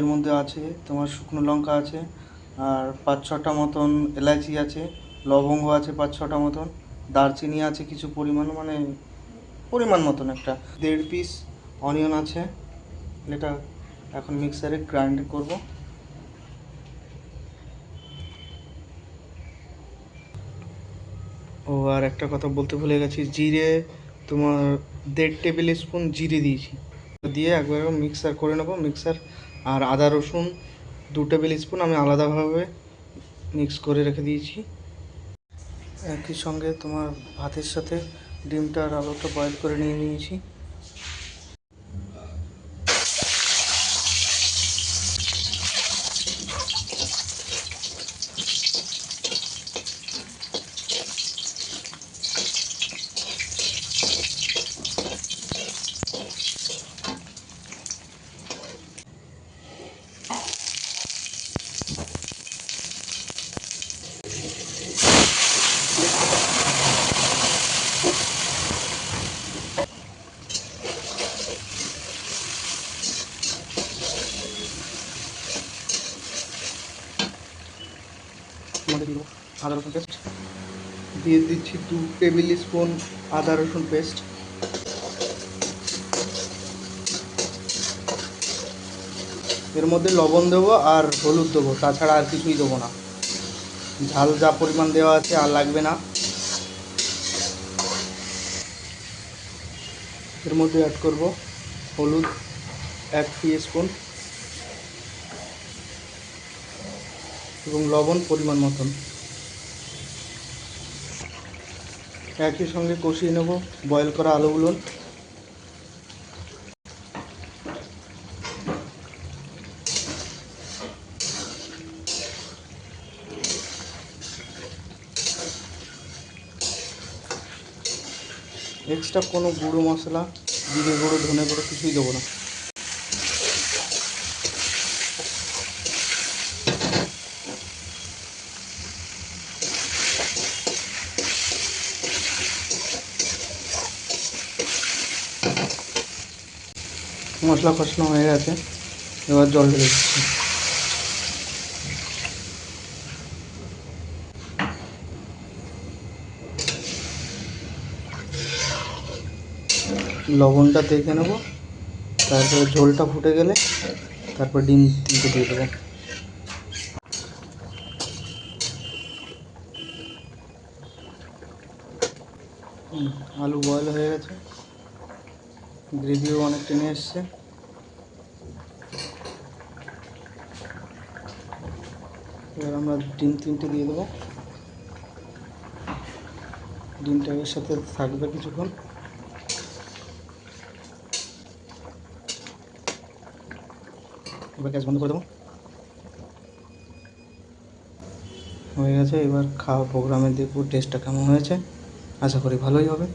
এর মধ্যে আছে তোমার শুকনো লঙ্কা আছে, আর পাঁচ ছটা মতন এলাচি আছে, লবঙ্গ আছে পাঁচ ছটা মতন, দারচিনি আছে কিছু পরিমাণ মানে পরিমাণ মতন একটা। দেড় পিস অনিয়ন আছে, এটা এখন মিক্সারে গ্রাইন্ড করব। ও, আর একটা কথা বলতে ভুলে গেছি, জিরে তোমার দেড় টেবিল স্পুন জিরে দিয়েছি। দিয়ে একবার মিক্সার করে নেব মিক্সার আর আদা রসুন দু টেবিল স্পুন আমি আলাদাভাবে মিক্স করে রেখে দিয়েছি। একই সঙ্গে তোমার ভাতের সাথে ডিমটা আর আলুটা বয়েল করে নিয়ে নিয়েছি। দেবো আদা রসুন পেস্ট দিয়ে দিচ্ছি দু টেবিল স্পুন আদা রসুন পেস্ট এর মধ্যে লবণ দেবো আর হলুদ দেবো, তাছাড়া আর কিছুই দেবো না। ঝাল যা পরিমাণ দেওয়া আছে আর লাগবে না। এর মধ্যে অ্যাড করব হলুদ এক টি স্পুন এবং লবণ পরিমাণ মতন। একই সঙ্গে কষিয়ে নেব। বয়েল করা আলুগুলো। এক্সট্রা কোনো গুঁড়ো মশলা, জিরে গুঁড়ো, ধনে গুঁড়ো কিছুই দেবো না। মশলা কষানো হয়ে গেছে, এবার জল ঢেলে দিচ্ছি। লবণটা দেখে নেব, তারপরে ঝোলটা ফুটে গেলে তারপর ডিম তিনটে দিয়ে দেবো। আলু বয়েল হয়ে গেছে। গ্রেভিও অনেক টেনে এসছে। এবার আমরা ডিম তিনটে দিয়ে দেবো। ডিমটা এর সাথে থাকবে কিছুক্ষণ। এবার গ্যাস বন্ধ করে দেবো। হয়ে গেছে, এবার খাওয়া প্রোগ্রামে দেখব টেস্টটা কেমন হয়েছে। আশা করি ভালোই হবে।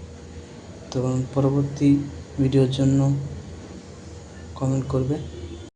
তো পরবর্তী ভিডিওর জন্য কমেন্ট করবে।